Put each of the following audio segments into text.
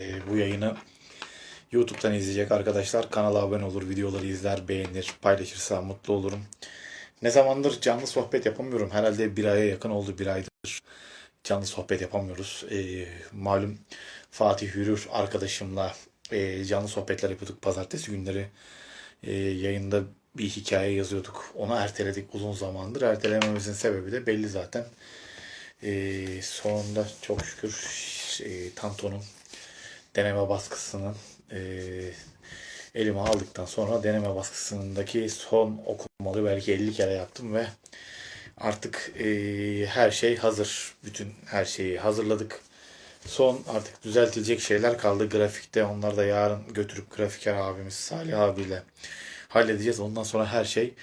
Ee, bu yayını YouTube'dan izleyecek arkadaşlar kanala abone olur, videoları izler, beğenir, paylaşırsa mutlu olurum. Ne zamandır canlı sohbet yapamıyorum. Herhalde bir aya yakın oldu, bir aydır canlı sohbet yapamıyoruz. Ee, malum Fatih Hürür arkadaşımla e, canlı sohbetler yapıyorduk pazartesi günleri. E, yayında bir hikaye yazıyorduk. Onu erteledik uzun zamandır. Ertelememizin sebebi de belli zaten. E, sonunda çok şükür e, Tanto'nun deneme baskısının e, elime aldıktan sonra deneme baskısındaki son okumaları belki 50 kere yaptım ve artık e, her şey hazır. Bütün her şeyi hazırladık. Son artık düzeltilecek şeyler kaldı grafikte. Onları da yarın götürüp grafiker abimiz Salih abiyle halledeceğiz. Ondan sonra her şey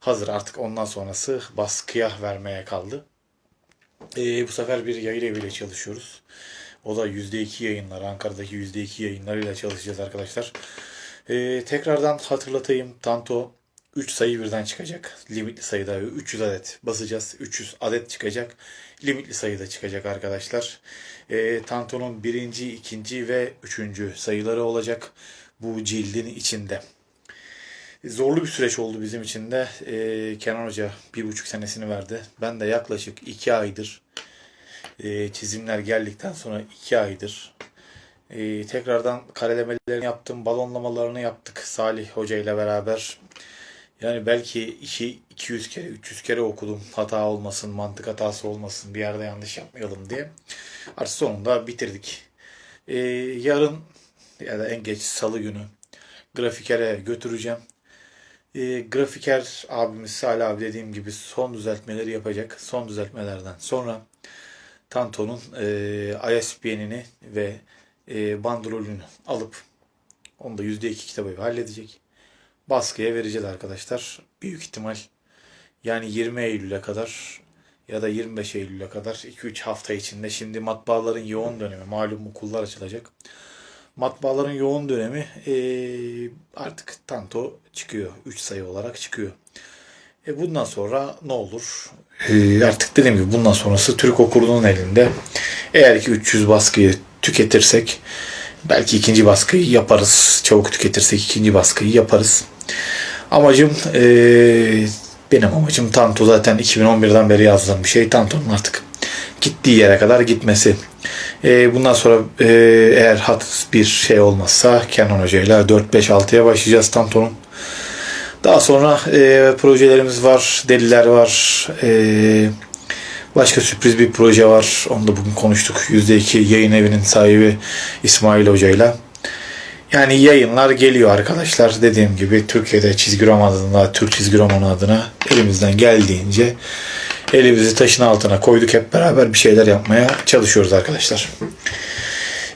hazır. Artık ondan sonrası baskıya vermeye kaldı. E, bu sefer bir yayın eviyle çalışıyoruz. O da %2 yayınlar. Ankara'daki %2 yayınlarıyla çalışacağız arkadaşlar. E, tekrardan hatırlatayım. Tanto 3 sayı birden çıkacak. Limitli sayıda 300 adet basacağız. 300 adet çıkacak. Limitli sayıda çıkacak arkadaşlar. E, Tanto'nun birinci, ikinci ve üçüncü sayıları olacak. Bu cildin içinde. Zorlu bir süreç oldu bizim için de. E, Kenan Hoca bir buçuk senesini verdi. Ben de yaklaşık iki aydır e, çizimler geldikten sonra iki aydır e, tekrardan karelemelerini yaptım, balonlamalarını yaptık Salih Hoca ile beraber. Yani belki iki, 200 kere, 300 kere okudum. Hata olmasın, mantık hatası olmasın, bir yerde yanlış yapmayalım diye. Artık sonunda bitirdik. E, yarın ya da en geç salı günü grafikere götüreceğim. E, grafiker abimiz Salih abi dediğim gibi son düzeltmeleri yapacak. Son düzeltmelerden sonra Tanto'nun e, ISBN'ini ve e, bandrolünü alıp onu da %2 kitabı halledecek. Baskıya vereceğiz arkadaşlar. Büyük ihtimal yani 20 Eylül'e kadar ya da 25 Eylül'e kadar 2-3 hafta içinde şimdi matbaaların yoğun dönemi malum okullar açılacak. Matbaaların yoğun dönemi e, artık Tanto çıkıyor. 3 sayı olarak çıkıyor. E bundan sonra ne olur? E, artık dediğim gibi bundan sonrası Türk okulunun elinde. Eğer ki 300 baskıyı tüketirsek belki ikinci baskıyı yaparız. Çabuk tüketirsek ikinci baskıyı yaparız. Amacım e, benim amacım Tanto zaten 2011'den beri yazdığım bir şey. Tanto'nun artık gittiği yere kadar gitmesi. E, bundan sonra e, eğer hat bir şey olmazsa Kenan Hoca ile 4-5-6'ya başlayacağız Tanto'nun. Daha sonra e, projelerimiz var, deliler var. E, başka sürpriz bir proje var. Onu da bugün konuştuk. %2 yayın evinin sahibi İsmail Hoca ile. Yani yayınlar geliyor arkadaşlar. Dediğim gibi Türkiye'de çizgi roman adına, Türk çizgi romanı adına elimizden geldiğince elimizi taşın altına koyduk. Hep beraber bir şeyler yapmaya çalışıyoruz arkadaşlar.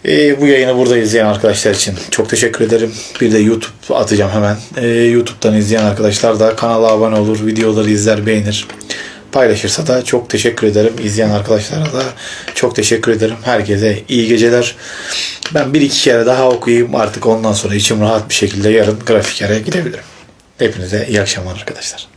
Ee, bu yayını burada izleyen arkadaşlar için çok teşekkür ederim. Bir de YouTube atacağım hemen. Ee, YouTube'dan izleyen arkadaşlar da kanala abone olur, videoları izler, beğenir. Paylaşırsa da çok teşekkür ederim. İzleyen arkadaşlara da çok teşekkür ederim. Herkese iyi geceler. Ben bir iki kere daha okuyayım. Artık ondan sonra içim rahat bir şekilde yarın grafikere gidebilirim. Hepinize iyi akşamlar arkadaşlar.